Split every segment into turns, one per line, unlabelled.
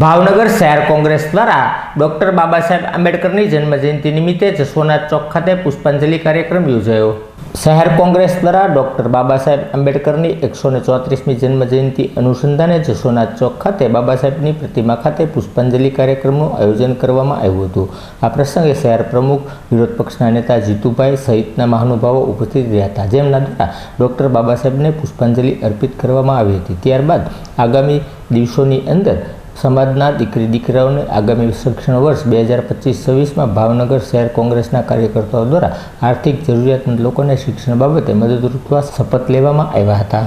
ભાવનગર શહેર કોંગ્રેસ દ્વારા ડોક્ટર બાબા સાહેબ આંબેડકરની જન્મજયંતિ નિમિત્તે જસોનાથ ચોક ખાતે પુષ્પાંજલિ કાર્યક્રમ યોજાયો. શહેર કોંગ્રેસ દ્વારા ડોક્ટર બાબા સાહેબ આંબેડકરની એકસો ને ચોત્રીસમી જન્મજયંતિ અનુસંધાને જસોનાથ ચોક ખાતે બાબા સાહેબની પ્રતિમા ખાતે પુષ્પાંજલિ કાર્યક્રમનું આયોજન કરવામાં આવ્યું હતું. આ પ્રસંગે શહેર પ્રમુખ વિરોધ પક્ષના નેતા જીતુભાઈ સહિતના મહાનુભાવો ઉપસ્થિત રહ્યા હતા. જેમના દ્વારા ડોક્ટર બાબા સાહેબને પુષ્પાંજલિ અર્પિત કરવામાં આવી હતી. ત્યારબાદ આગામી દિવસોની અંદર સમાજના દીકરી દીકરાઓને આગામી શિક્ષણ વર્ષ બે હજાર પચીસ છવ્વીસમાં ભાવનગર શહેર કોંગ્રેસના કાર્યકર્તાઓ દ્વારા આર્થિક જરૂરિયાતમંદ લોકોને શિક્ષણ બાબતે મદદરૂપ શપથ લેવામાં આવ્યા હતા.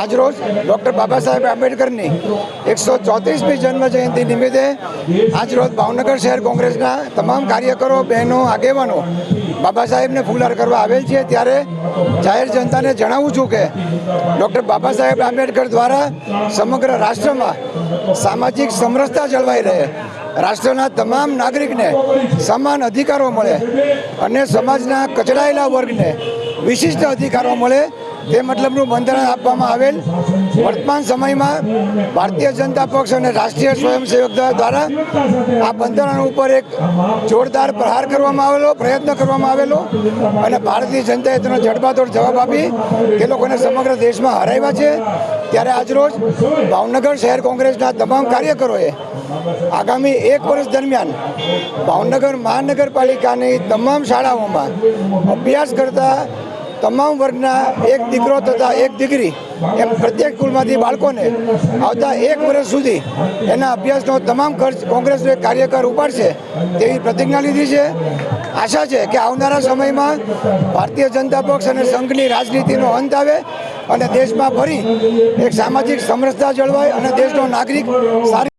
આજરોજ ડૉક્ટર બાબા સાહેબ આંબેડકરની એકસો ચોત્રીસમી જન્મ જયંતિ નિમિત્તે આજરોજ ભાવનગર શહેર કોંગ્રેસના તમામ કાર્યકરો, બહેનો, આગેવાનો બાબા સાહેબને ફૂલાર કરવા આવેલ છે. ત્યારે જાહેર જનતાને જણાવું છું કે ડૉક્ટર બાબા સાહેબ આંબેડકર દ્વારા સમગ્ર રાષ્ટ્રમાં સામાજિક સમરસતા જળવાઈ રહે. રાષ્ટ્રના તમામ નાગરિકને સમાન અધિકારો મળે અને સમાજના કચડાયેલા વર્ગને વિશિષ્ટ અધિકારો મળે. તે મતલબનું બંધારણ આપવામાં આવેલ. વર્તમાન સમયમાં ભારતીય જનતા પક્ષ અને રાષ્ટ્રીય સ્વયંસેવક દ્વારા આ બંધારણ ઉપર એક જોરદાર પ્રહાર કરવામાં આવેલો, પ્રયત્ન કરવામાં આવેલો અને ભારતીય જનતાએ તેનો જડબાતોડ જવાબ આપી. તે લોકોને સમગ્ર દેશમાં હરાવ્યા છે. ત્યારે આજરોજ ભાવનગર શહેર કોંગ્રેસના તમામ કાર્યકરોએ આગામી એક વર્ષ દરમિયાન ભાવનગર મહાનગરપાલિકાની તમામ શાળાઓમાં અભ્યાસ કરતા તમામ વર્ગના એક દીકરો તથા એક દીકરી એમ પ્રત્યેક સ્કૂલમાંથી બાળકોને આવતા એક વર્ષ સુધી એના અભ્યાસનો તમામ ખર્ચ કોંગ્રેસનો એક કાર્યકર ઉપાડશે તેવી પ્રતિજ્ઞા લીધી છે. આશા છે કે આવનારા સમયમાં ભારતીય જનતા પક્ષ અને સંઘની રાજનીતિનો અંત આવે અને દેશમાં ફરી એક સામાજિક સમરસતા જળવાય અને દેશનો નાગરિક સારી